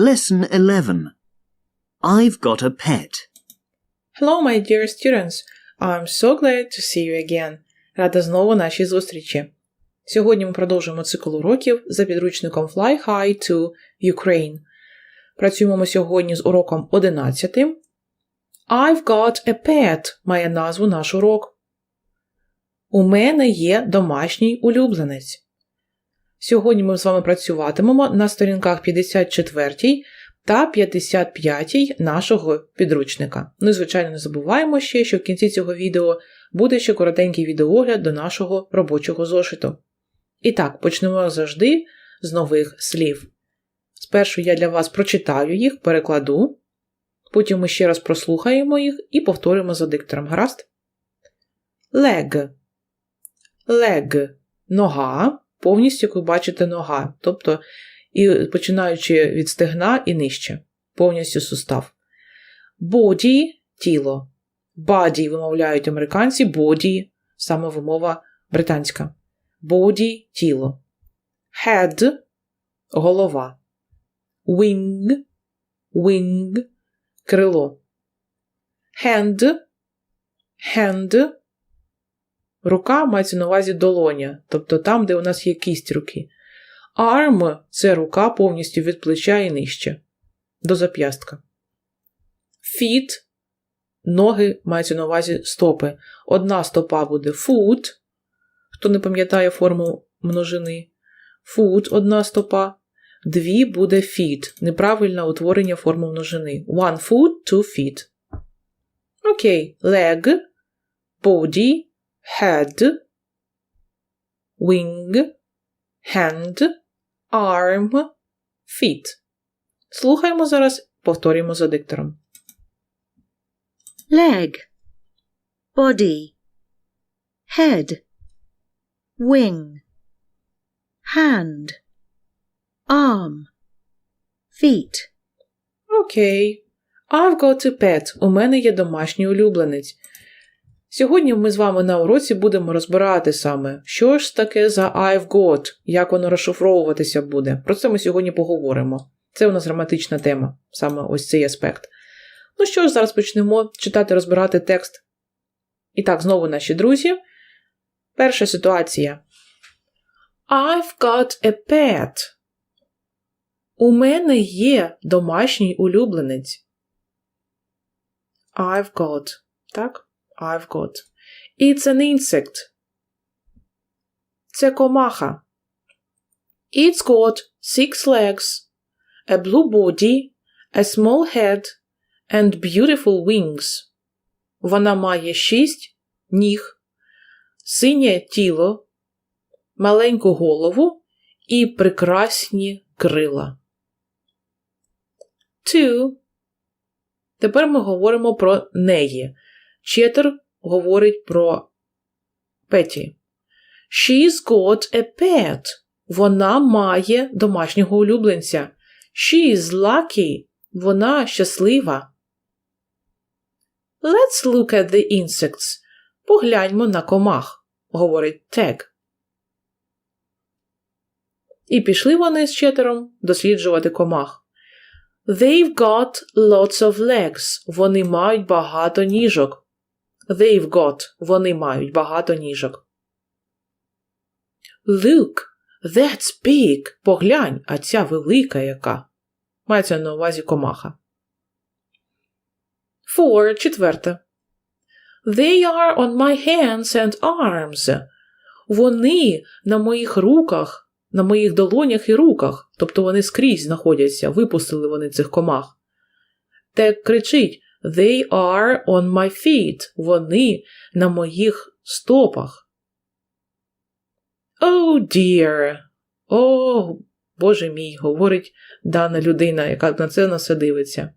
Lesson 11. I've got a pet. Hello, my dear students. I'm so glad to see you again. Рада знову нашій зустрічі. Сьогодні ми продовжуємо цикл уроків за підручником Fly High to Ukraine. Працюємо ми сьогодні з уроком 11. I've got a pet має назву наш урок. У мене є домашній улюбленець. Сьогодні ми з вами працюватимемо на сторінках 54 та 55 нашого підручника. Ну і, звичайно, не забуваємо ще, що в кінці цього відео буде ще коротенький відеогляд до нашого робочого зошиту. І так, почнемо завжди з нових слів. Спершу я для вас прочитаю їх, перекладу, потім ми ще раз прослухаємо їх і повторимо за диктором. Гаразд? Leg. Leg – нога, повністю, як ви бачите, нога. Тобто, і починаючи від стегна і нижче, повністю сустав. Body – тіло. Body вимовляють американці, body – саме вимова британська. Body – тіло. Head – голова. Wing – wing – крило. Hand – hand – Рука мається на увазі долоня, тобто там, де у нас є кість руки. Arm – це рука повністю від плеча і нижче, до зап'ястка. Feet – ноги мається на увазі стопи. Одна стопа буде foot, хто не пам'ятає форму множини. Foot – одна стопа. Дві буде feet. Неправильне утворення форми множини. One foot, two feet. Окей. Leg, body, head, wing, hand, arm, feet. Слухаємо зараз, повторюємо за диктором. leg, body, head, wing, hand, arm, feet, Окей. I've got a pet. У мене є домашній улюбленець. Сьогодні ми з вами на уроці будемо розбирати саме, що ж таке за I've got, як воно розшифровуватися буде. Про це ми сьогодні поговоримо. Це у нас граматична тема, саме ось цей аспект. Ну що ж, зараз почнемо читати, розбирати текст. І так, знову наші друзі. Перша ситуація. I've got a pet. У мене є домашній улюбленець. I've got. Так? I've got. It's an insect. Це комаха. It's got six legs, a blue body, a small head and beautiful wings. Вона має шість ніг, синє тіло, маленьку голову і прекрасні крила. Two. Тепер ми говоримо про неї. Четер говорить про Петі. She's got a pet. Вона має домашнього улюбленця. She is lucky. Вона щаслива. Let's look at the insects. Погляньмо на комах, говорить Тег. І пішли вони з четером досліджувати комах. They've got lots of legs. Вони мають багато ніжок. They've got. Вони мають багато ніжок. Look, that's big. Поглянь, а ця велика яка. Мається на увазі комаха. Four. Четверте. They are on my hands and arms. Вони на моїх руках, на моїх долонях і руках. Тобто вони скрізь знаходяться, випустили вони цих комах. Тек кричить They are on my feet. Вони на моїх стопах. Oh dear. О, Боже мій, говорить дана людина, яка на це на все дивиться.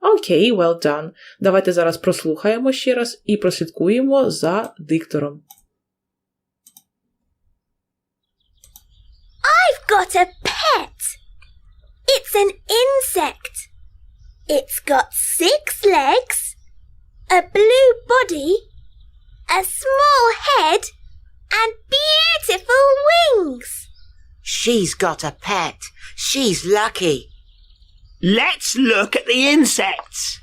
Окей, okay, well done. Давайте зараз прослухаємо ще раз і прослідкуємо за диктором. I've got a pet. It's an insect. It's got six legs, a blue body, a small head, and beautiful wings. She's got a pet. She's lucky. Let's look at the insects.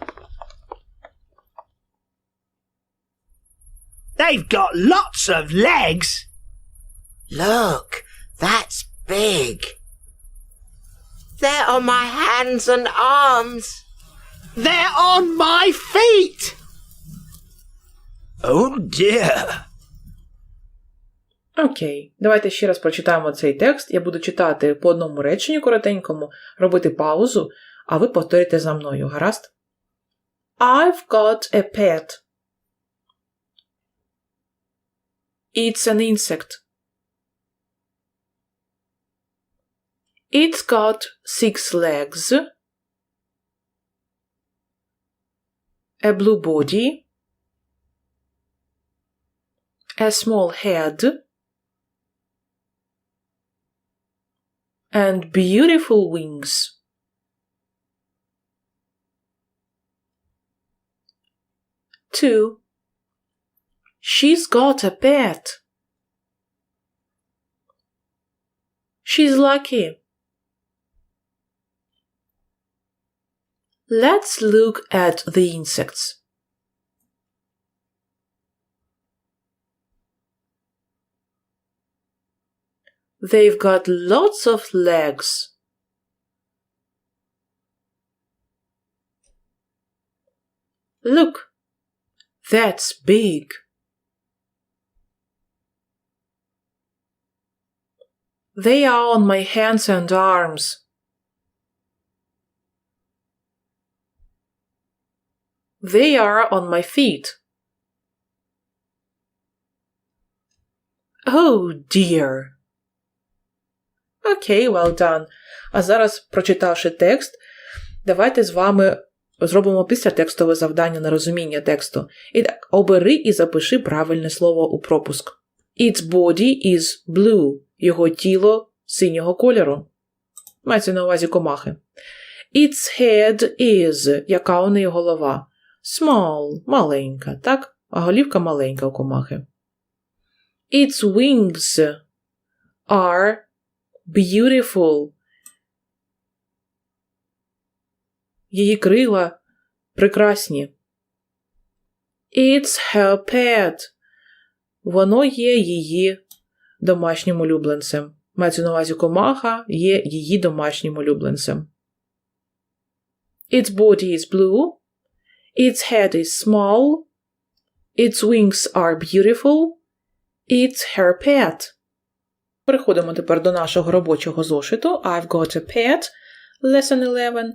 They've got lots of legs. Look, that's big. They're on my hands and arms. They're on my feet. Oh dear. Окей, давайте ще раз прочитаємо цей текст. Я буду читати по одному реченню коротенькому, робити паузу, а ви повторите за мною, гаразд? I've got a pet. It's an insect. It's got six legs, a blue body, a small head, and beautiful wings. Two. She's got a pet. She's lucky. Let's look at the insects. They've got lots of legs. Look, that's big. They are on my hands and arms. They are on my feet. Oh dear. Окей, well done. А зараз, прочитавши текст, давайте з вами зробимо післятекстове завдання на розуміння тексту. І так, обери і запиши правильне слово у пропуск. Its body is blue. Його тіло синього кольору. Мається на увазі комахи. Its head is. Яка у неї голова? Small, маленька, так? А голівка маленька у комахи. Its wings are beautiful. Її крила прекрасні. It's her pet. Воно є її домашнім улюбленцем. Мається на увазі комаха є її домашнім улюбленцем. Its body is blue. Its head is small. Its wings are beautiful. It's her pet. Переходимо тепер до нашого робочого зошиту I've got a pet, Lesson 11.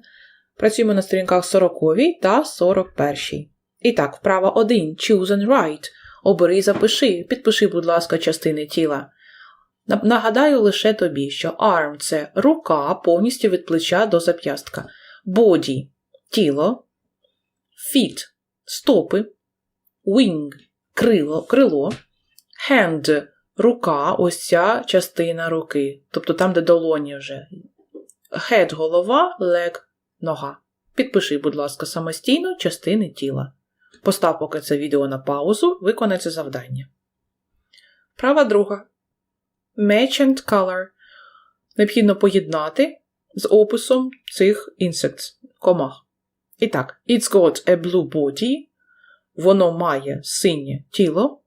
Працюємо на сторінках 40 та 41. І так, вправа 1. Choose and write. Обери і запиши. Підпиши, будь ласка, частини тіла. Нагадаю лише тобі, що arm – це рука повністю від плеча до зап'ястка. Body – тіло. Feet – стопи. Wing – крило, крило. Hand – рука, ось ця частина руки. Тобто там, де долоні вже. Head – голова, leg – нога. Підпиши, будь ласка, самостійно частини тіла. Постав поки це відео на паузу, виконай це завдання. Права друга. Match and color. Необхідно поєднати з описом цих insects, комах. І так, it's got a blue body. Воно має синє тіло.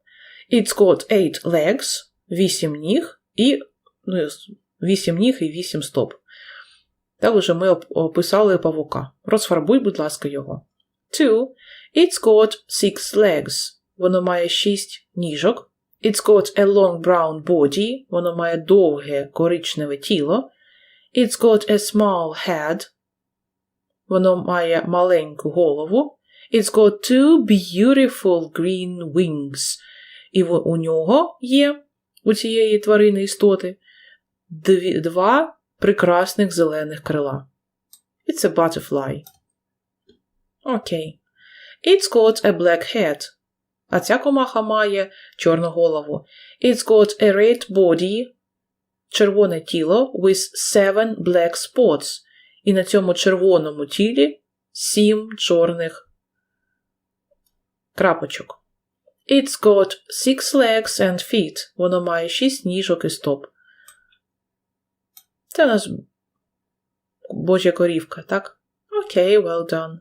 It's got eight legs, вісім ніг і ну, вісім ніг і вісім стоп. Також ми описали павука. Розфарбуй, будь ласка, його. Two. It's got six legs. Воно має шість ніжок. It's got a long brown body. Воно має довге коричневе тіло. It's got a small head. Воно має маленьку голову. It's got two beautiful green wings. І у нього є, у цієї тварини істоти, дві, два прекрасних зелених крила. It's a butterfly. Окей. It's got a black head. А ця комаха має чорну голову. It's got a red body, червоне тіло with seven black spots. І на цьому червоному тілі сім чорних крапочок. It's got six legs and feet. Воно має шість ніжок і стоп. Це у нас божа корівка, так? Okay, well done.